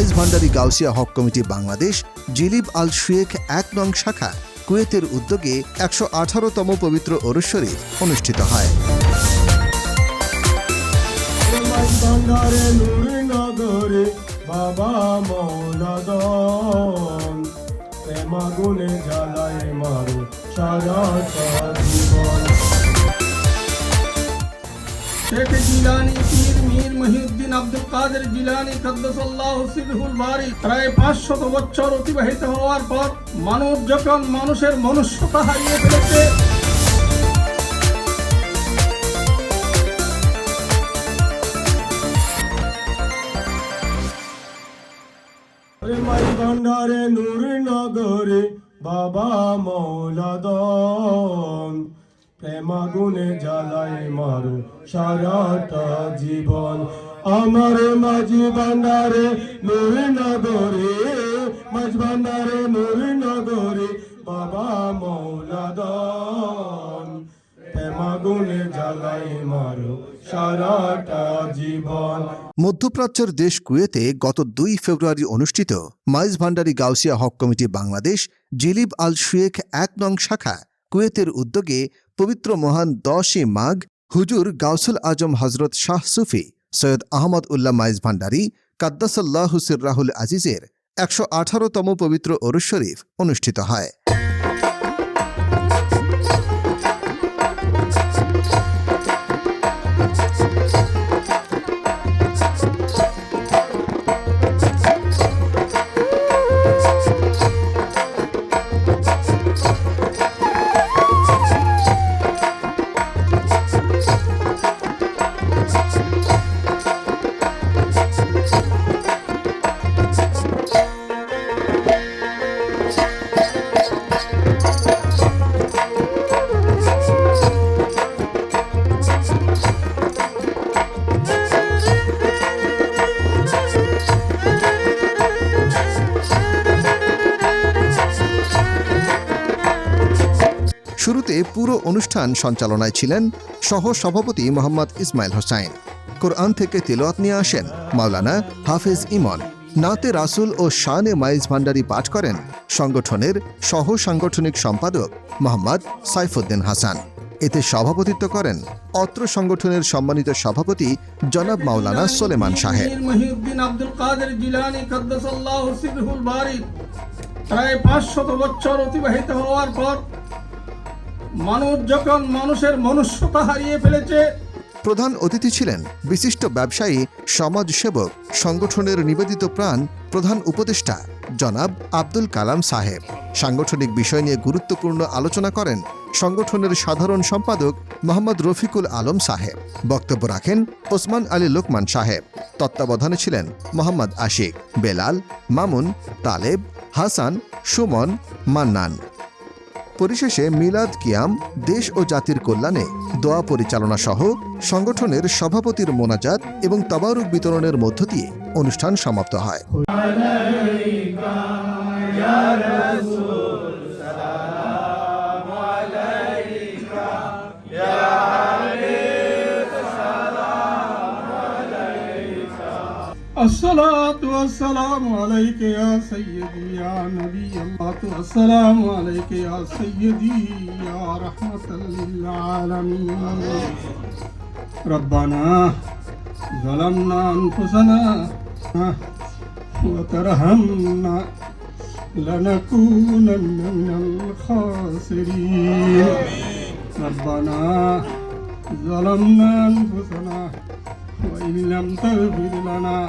মাইজ ভান্ডারি গাউসিয়া হক কমিটি বাংলাদেশ, জিলিব আল শেখ এক নং শাখা, কুয়েতের উদ্যোগে একশো আঠারোতম পবিত্র ওরস্বরী অনুষ্ঠিত হয়। বাবা মারো সারাটা জীবন। শেখ জিলানি, পীর মীর মহিউদ্দিন আব্দুল কাদের জিলানি কদ্দাসাল্লাহ সিরহুল বারি। প্রায় পাঁচশত বছর অতিবাহিত হওয়ার পর মানুষ যখন মানুষের মনুষ্যতা হারিয়ে ফেলেছে ভান্ডারে, নূর নগরে বাবা মৌলাদন। প্রেমাগুনে জ্বালায় মারো সারাটা জীবন। আমার মাঝি ভান্ডারে, নূর নগরে, মাঝ ভান্ডারে, নূর নগরে, বাবা জীবন। মধ্যপ্রাচ্যের দেশ কুয়েতে গত দুই ফেব্রুয়ারি অনুষ্ঠিত মাইজ ভান্ডারি গাউসিয়া হক কমিটি বাংলাদেশ জিলিব আল শেখ এক নং শাখা কুয়েতের উদ্যোগে পবিত্র মহান দশই মাঘ হুজুর গাউসুল আজম হজরত শাহ সুফি সৈয়দ আহমদ উল্লাহ মাইজ ভান্ডারী কাদ্দাসাল্লাহ হুসির রাহুল আজিজের একশো আঠারোতম পবিত্র ওরস শরীফ অনুষ্ঠিত হয়। শুরুতে পুরো অনুষ্ঠান সঞ্চালনায় ছিলেন সহ সভাপতি মোহাম্মদ ইসমাইল হোসাইন। কোরআন থেকে তিলওয়াত নিয়ে আসেন মাওলানা হাফেজ ইমন। নাতে রাসুল ও শানে মাইজ ভান্ডারি পাঠ করেন সংগঠনের সহ সাংগঠনিক সম্পাদক মোহাম্মদ সাইফুদ্দিন হাসান। এতে সভাপতিত্ব করেন অত্র সংগঠনের সম্মানিত সভাপতি জনাব মাওলানা সোলেমান সাহেব প্রায় পাঁচশত বছর অতিবাহিত হওয়ার পর মানুষ যখন মানুষের মনুষ্যতা হারিয়ে ফেলেছে, প্রধান অতিথি ছিলেন বিশিষ্ট ব্যবসায়ী, সমাজসেবক, সংগঠনের নিবেদিত প্রাণ প্রধান উপদেষ্টা, জনাব আব্দুল কালাম সাহেব। সাংগঠনিক বিষয় নিয়ে গুরুত্বপূর্ণ আলোচনা করেন সংগঠনের সাধারণ সম্পাদক মোহাম্মদ রফিকুল আলম সাহেব। বক্তব্য রাখেন ওসমান আলী লোকমান সাহেব। তত্ত্বাবধানে ছিলেন মোহাম্মদ আশিক, বেলাল, মামুন, তালেব, হাসান, সুমন, মান্নান। পরিশেষে মিলাদ কিয়াম, দেশ ও জাতির কল্যাণে দোয়া পরিচালনা সহ সংগঠনের সভাপতির মোনাজাত এবং তবারুক বিতরণের মধ্য দিয়ে অনুষ্ঠান সমাপ্ত হয়। الصلاة والسلام عليك يا سيدي يا نبي الله والسلام عليك يا سيدي يا رحمة للعالمين. ربنا ظلمنا أنفسنا وترهمنا لنكونن من الخاسرين. ربنا ظلمنا أنفسنا وإن لم تغفر لنا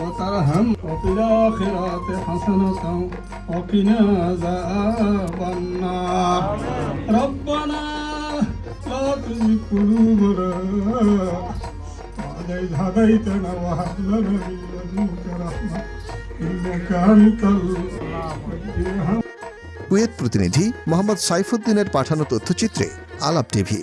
وترحم وفي الآخرة حسنة وقنا عذاب النار ربنا لا تزغ قلوبنا بعد إذ هديتنا وهب لنا من لدنك رحمة إنك أنت الوهاب কুয়েত প্রতিনিধি মোহাম্মদ সাইফুদ্দিনের পাঠানো তথ্যচিত্রে আলাপ টিভি